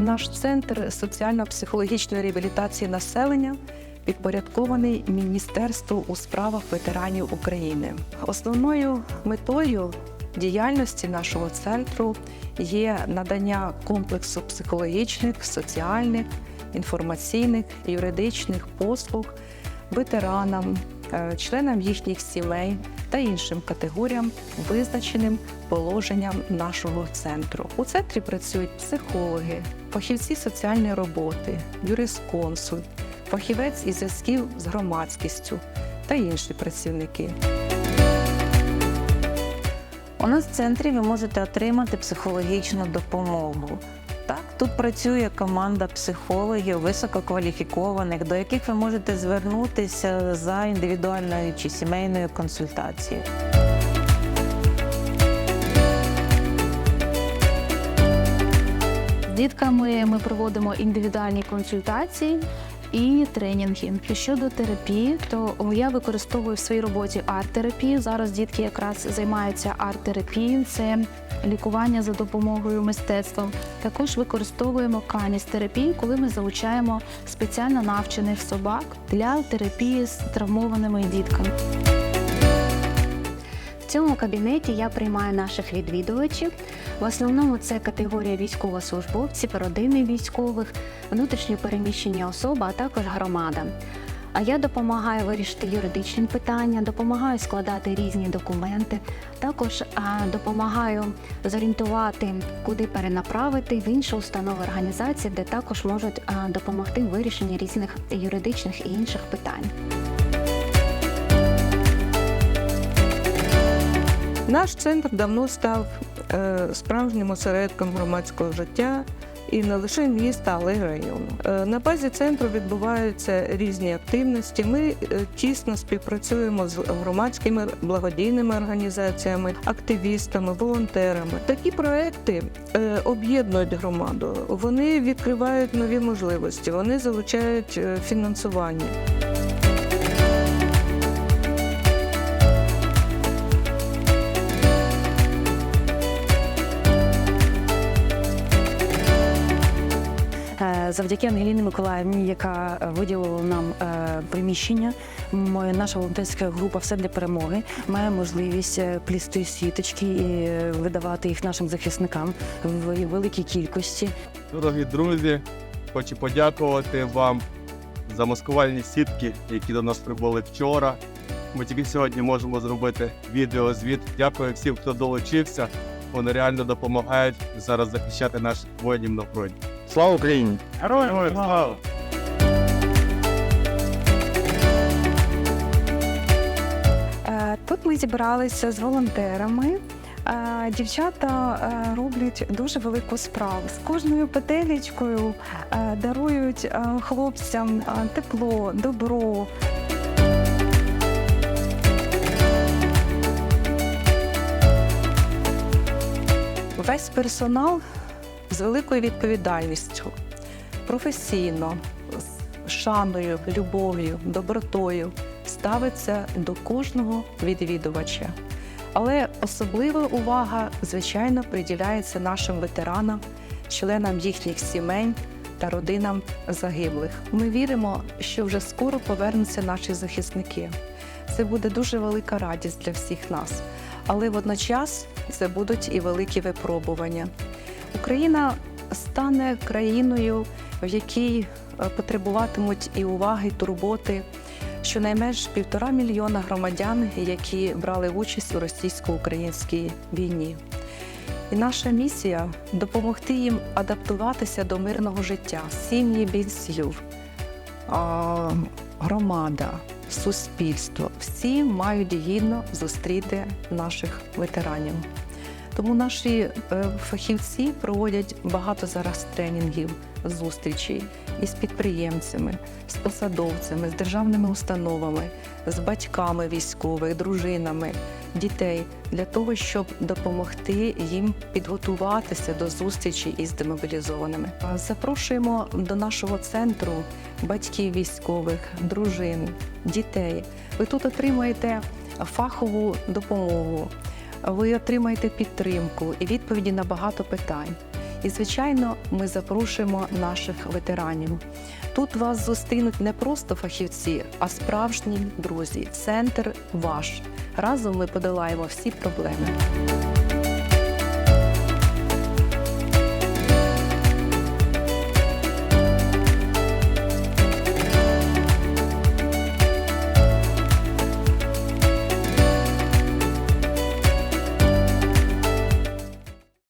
Наш центр соціально-психологічної реабілітації населення підпорядкований Міністерству у справах ветеранів України. Основною метою діяльності нашого центру є надання комплексу психологічних, соціальних, інформаційних, юридичних послуг ветеранам, е, членам їхніх сімей та іншим категоріям, визначеним положенням нашого центру. У центрі працюють психологи, фахівці соціальної роботи, юрисконсульт, фахівець із зв'язків з громадськістю та інші працівники. У нас в центрі ви можете отримати психологічну допомогу. Так, тут працює команда психологів висококваліфікованих, до яких ви можете звернутися за індивідуальною чи сімейною консультацією. З дітками ми проводимо індивідуальні консультації і тренінги. Щодо терапії, то я використовую в своїй роботі арт-терапію. Зараз дітки якраз займаються арт-терапією. Це лікування за допомогою мистецтва. Також використовуємо каністерапію, коли ми залучаємо спеціально навчених собак для терапії з травмованими дітками. В цьому кабінеті я приймаю наших відвідувачів. В основному це категорія військовослужбовців, родини військових, внутрішньо переміщені особи, а також громада. А я допомагаю вирішити юридичні питання, допомагаю складати різні документи, також допомагаю зорієнтувати, куди перенаправити в іншу установу організації, де також можуть допомогти вирішенні різних юридичних і інших питань. Наш центр давно став е, справжнім осередком громадського життя і не лише міста, але й району. Е, на базі центру відбуваються різні активності. Ми е, тісно співпрацюємо з громадськими благодійними організаціями, активістами, волонтерами. Такі проекти е, об'єднують громаду. Вони відкривають нові можливості, вони залучають фінансування. Завдяки Ангеліні Миколаївні, яка е, виділила нам е, приміщення, наша волонтерська група все для перемоги має можливість е, плісти сіточки і е, видавати їх нашим захисникам в великій кількості. Дорогі друзі, хочу подякувати вам за маскувальні сітки, які до нас прибули вчора. Ми тільки сьогодні можемо зробити відеозвіт. Дякую всім, хто долучився. Вони реально допомагають зараз захищати наших воїнів на фронті. Слава Україні! Героям слава! Е, Тут ми зібралися з волонтерами. Е, Дівчата е, роблять дуже велику справу. З кожною петелечкою е, дарують хлопцям тепло, добро. Весь персонал з великою відповідальністю, професійно, з шаною, любов'ю, добротою ставиться до кожного відвідувача. Але особлива увага, звичайно, приділяється нашим ветеранам, членам їхніх сімей та родинам загиблих. Ми віримо, що вже скоро повернуться наші захисники. Це буде дуже велика радість для всіх нас. Але водночас це будуть і великі випробування. Україна стане країною, в якій е, потребуватимуть і уваги, і турботи щонайменш півтора мільйона громадян, які брали участь у російсько-українській війні. І наша місія допомогти їм адаптуватися до мирного життя, сім'ї бійців, громада, суспільство. Всі мають гідно зустріти наших ветеранів. Тому наші е, фахівці проводять багато зараз тренінгів, зустрічей із підприємцями, з посадовцями, з державними установами, з батьками військових, дружинами, дітей для того, щоб допомогти їм підготуватися до зустрічі із демобілізованими. Запрошуємо до нашого центру батьків військових, дружин, дітей. Ви тут отримаєте фахову допомогу ви отримаєте підтримку і відповіді на багато питань. І, звичайно, ми запрошуємо наших ветеранів. Тут вас зустрінуть не просто фахівці, а справжні друзі. Центр ваш. Разом ми подолаємо всі проблеми.